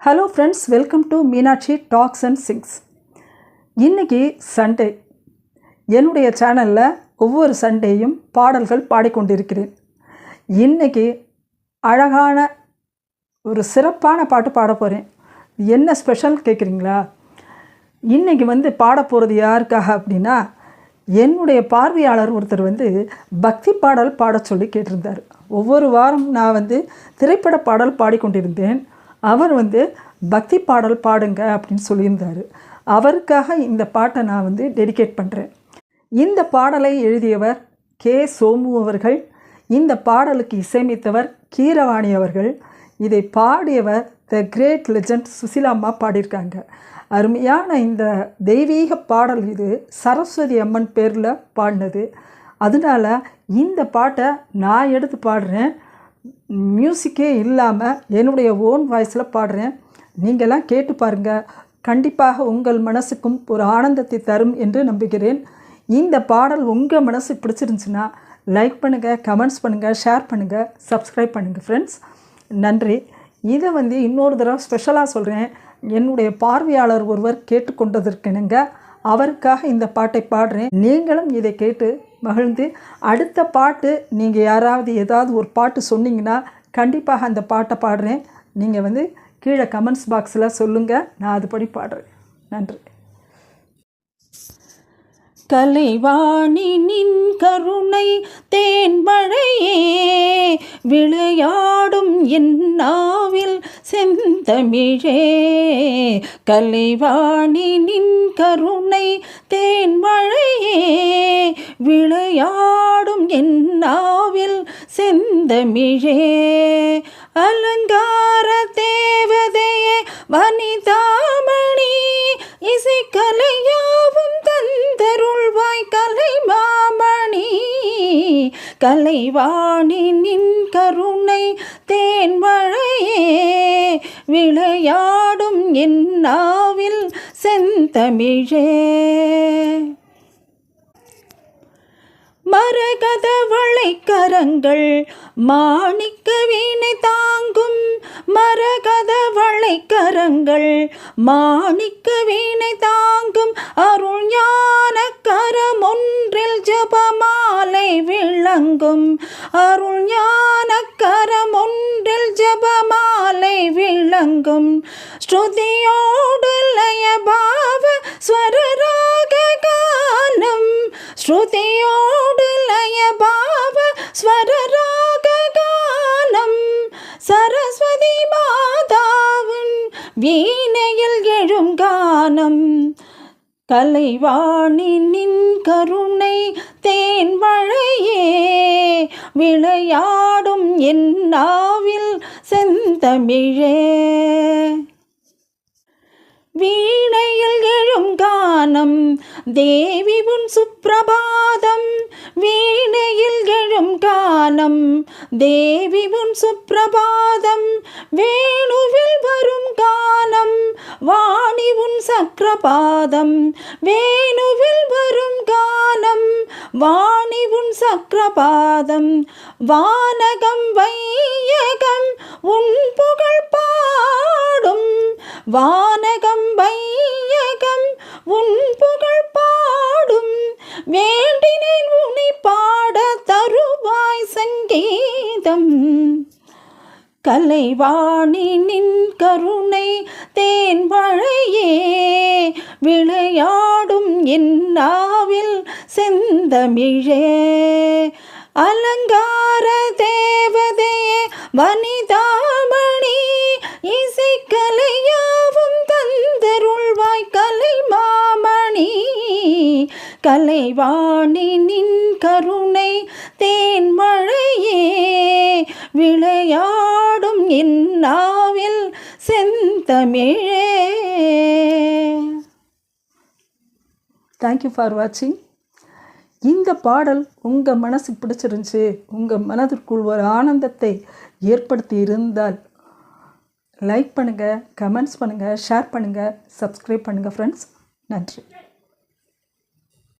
Hello friends welcome to Meenakshi talks and sings இன்றைக்கி Sunday என்னுடைய சேனலில் ஒவ்வொரு சண்டேயும் பாடல்கள் பாடிக்கொண்டிருக்கிறேன். இன்றைக்கி அழகான ஒரு சிறப்பான பாட்டு பாட போகிறேன் என்ன ஸ்பெஷல் கேட்குறீங்களா இன்றைக்கி வந்து பாட போகிறது யாருக்காக அப்படின்னா என்னுடைய பார்வையாளர் ஒருத்தர் வந்து பக்தி பாடல் பாட சொல்லி கேட்டிருந்தார். ஒவ்வொரு வாரம் நான் வந்து திரைப்பட பாடல் பாடிக்கொண்டிருந்தேன். அவர் வந்து பக்தி பாடல் பாடுங்க அப்படின்னு சொல்லியிருந்தார். அவருக்காக இந்த பாட்டை நான் வந்து டெடிகேட் பண்ணுறேன் இந்த பாடலை எழுதியவர் கே. சோமு அவர்கள் இந்த பாடலுக்கு இசையமைத்தவர் கீரவாணி அவர்கள் இதை பாடியவர் த கிரேட் லெஜண்ட் சுசிலாம்மா பாடியிருக்காங்க. அருமையான இந்த தெய்வீக பாடல் இது சரஸ்வதி அம்மன் பேரில் பாடினது. அதனால இந்த பாட்டை நான் எடுத்து பாடுறேன். மியூசிக்கே இல்லாமல் என்னுடைய ஓன் வாய்ஸில் பாடுறேன். நீங்கள்லாம் கேட்டு பாருங்கள் கண்டிப்பாக உங்கள் மனசுக்கும் ஒரு ஆனந்தத்தை தரும் என்று நம்புகிறேன். இந்த பாடல் உங்கள் மனசு பிடிச்சிருந்துச்சுன்னா லைக் பண்ணுங்கள் கமெண்ட்ஸ் பண்ணுங்கள் ஷேர் பண்ணுங்கள் சப்ஸ்கிரைப் பண்ணுங்கள் ஃப்ரெண்ட்ஸ் நன்றி. இதை வந்து இன்னொரு தடவை ஸ்பெஷலாக சொல்கிறேன் என்னுடைய பார்வையாளர் ஒருவர் கேட்டுக்கொண்டதற்கெனங்க அவருக்காக இந்த பாட்டை பாடுறேன். நீங்களும் இதை கேட்டு மகிழ்ந்து அடுத்த பாட்டு நீங்கள் யாராவது ஏதாவது ஒரு பாட்டு சொன்னீங்கன்னா கண்டிப்பாக அந்த பாட்டை பாடுறேன். நீங்கள் வந்து கீழே கமெண்ட்ஸ் பாக்ஸில் சொல்லுங்கள் நான் அதுபடி பாடுறேன். நன்றி. கலைவாணி நின் கருணை தேன்மழையே விளையாடும் என்ன தமிழே கலைவாணி நின் கருணை தேன்மழையே விளையாடும் என் நாவில் செந்தமிழே. அலங்கார தேவதையே வனிதா கலைவாணி நின் கருணை தேன்மழையே விளையாடும் என் நாவில் செந்தமிழே. மரகதவளை கரங்கள் மாணிக்க வீணை தாங்கும் மரகதவளை கரங்கள் மாணிக்க வீணை தாங்கும் அருள் விளங்கும் அருள் ஞான கரம் ஒன்றில் ஜபமாலை விளங்கும். ஸ்ருதியோடு லயபாவ ஸ்வரராக கானம் ஸ்ருதியோடு லயபாவ ஸ்வரராக கானம் சரஸ்வதி மாதாவின் வீணையில் எழும் கானம். கலைவாணி நின் கருணை தேன்மழையே விளையாடும் என் நாவில் செந்தமிழே. வீணையில் எழும் கானம் தேவி உன் சுப்பிரபாதம். வீணையில் எழும் கானம் தேவி உன் சுப்பிரபாதம். வீண சக்கரபாதம். வேணுவில் வரும் கானம் வாணி உன் சக்கரபாதம். வானகம் வையகம் உன் புகழ் பாடும். வானகம் வையகம் உன் புகழ் பாடும். வேண்டினேன் உனை பாட தருவாய் சங்கீதம். கலைவாணி நின் கருணை தேன் தேன்மழையே விளையாடும் என்னாவில் செந்தமிழே. அலங்கார தேவதையே வனிதாமணி இசைக்கலையாவும் தந்தருள்வாய் கலை மாமணி கலைவாணி தேன்மழையே விளையாடும் இந்நாவில் நாவில் செந்தமிழே. தேங்க்யூ ஃபார் வாட்சிங் இந்த பாடல் உங்கள் மனசுக்கு பிடிச்சிருந்துச்சு. உங்கள் மனதிற்குள் ஒரு ஆனந்தத்தை ஏற்படுத்தி இருந்தால் லைக் பண்ணுங்கள் கமெண்ட்ஸ் பண்ணுங்கள் ஷேர் பண்ணுங்கள் சப்ஸ்கிரைப் பண்ணுங்கள் ஃப்ரெண்ட்ஸ் நன்றி.